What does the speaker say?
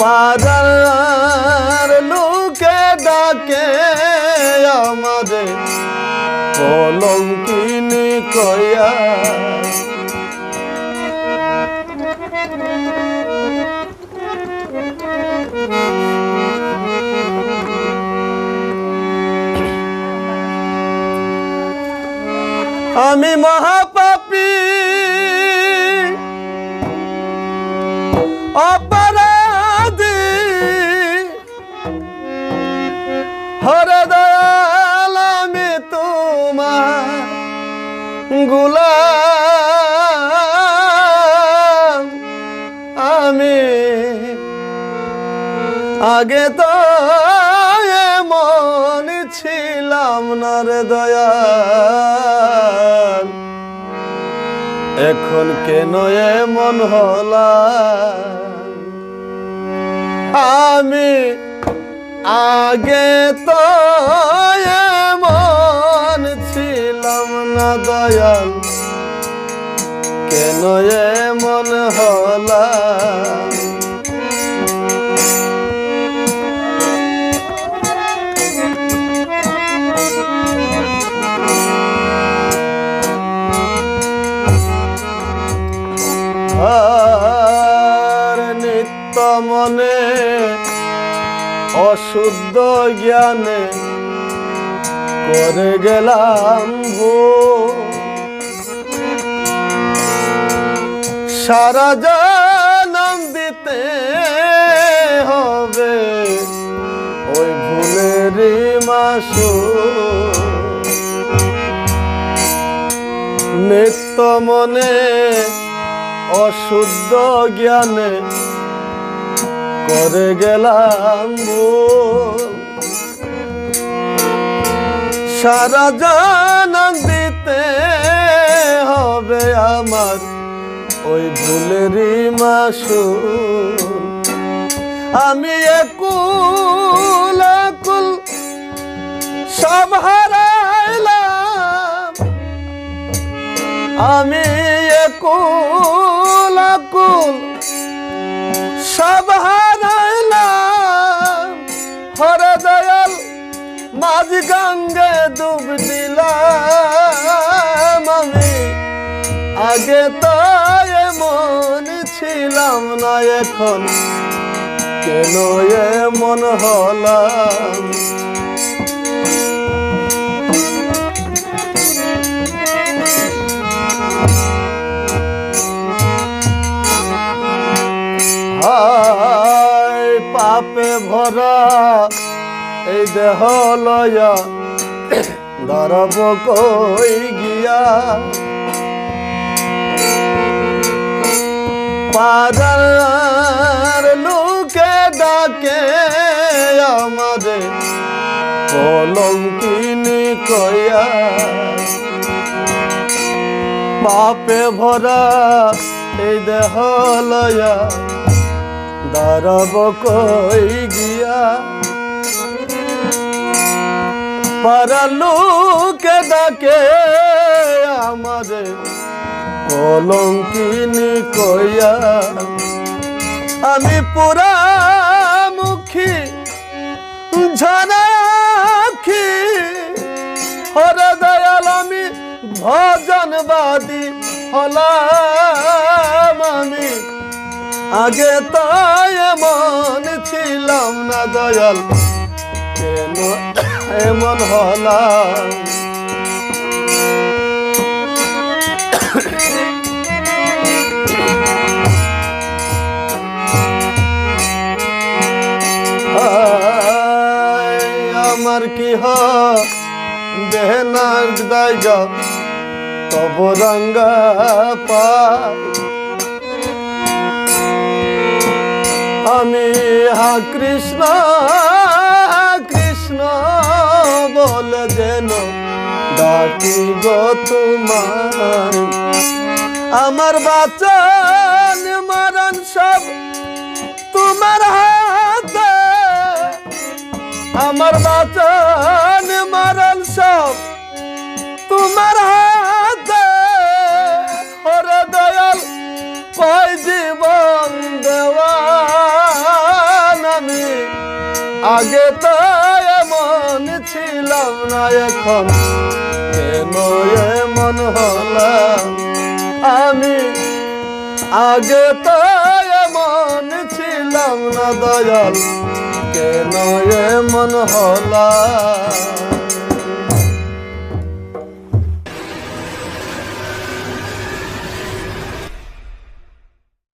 পাড়ার লোকে ডাকে আমারে কলঙ্কিনি কয়া আমি মহাপাপী অপরাধী আগে তো এমন ছিলাম না রে দয়াল। এখন কেন এমন হলাম? আমি আগে তো এমন ছিলাম না দয়াল। কেন এমন হলাম? মনে, অশুদ্ধ জ্ঞানে করে গেলাম ভুল। সারা জানাম দিতে হবে ওই ভুলেরই মাসু নিত্য মনে, অশুদ্ধ জ্ঞানে করে গেলাম। সারা জানান দিতে হবে আমার ওই ভুলেরই মাসুল আমি একুল একুল সব হারাইলাম আমি একুল একুল সব হারাইলাম মাঝ গঙ্গে ডুব দিলাম আমি। আগে তো এমন ছিলাম না এখন কেন এমন হলাম? দেহ লয়া ধরব কই গিয়া। পাড়ার লোকে ডাকে আমারে, কলঙ্কিনি কয়া পাপে ভরা এই দেহ লয়া দাঁড়াব কই গিয়া। পাড়ার লোকে ডাকে আমারে। কলঙ্কিনি কইয়া, আমি পুরা মুখী ঝানাখি। হরে দয়াল, আমি ভজনবাদী হলাম আমি। আগে তো এমন ছিলাম না দয়াল, কেন এমন হায়, আমার কি দেহনার জায়গা? তব রঙ্গা পায় আমি হা কৃষ্ণ ডাকি গো তোমার। আমার বাচন, মরণ সব তোমার হাতে। আমার বাচন, মরণ সব তোমার হাতে। ওরে দয়াল কয় জীবন দেওয়া আগে তো এমন ছিলাম না, এখন কেন মন হলাম আমি আগে তো এমন ছিলাম না দয়াল। কেন এমন হলাম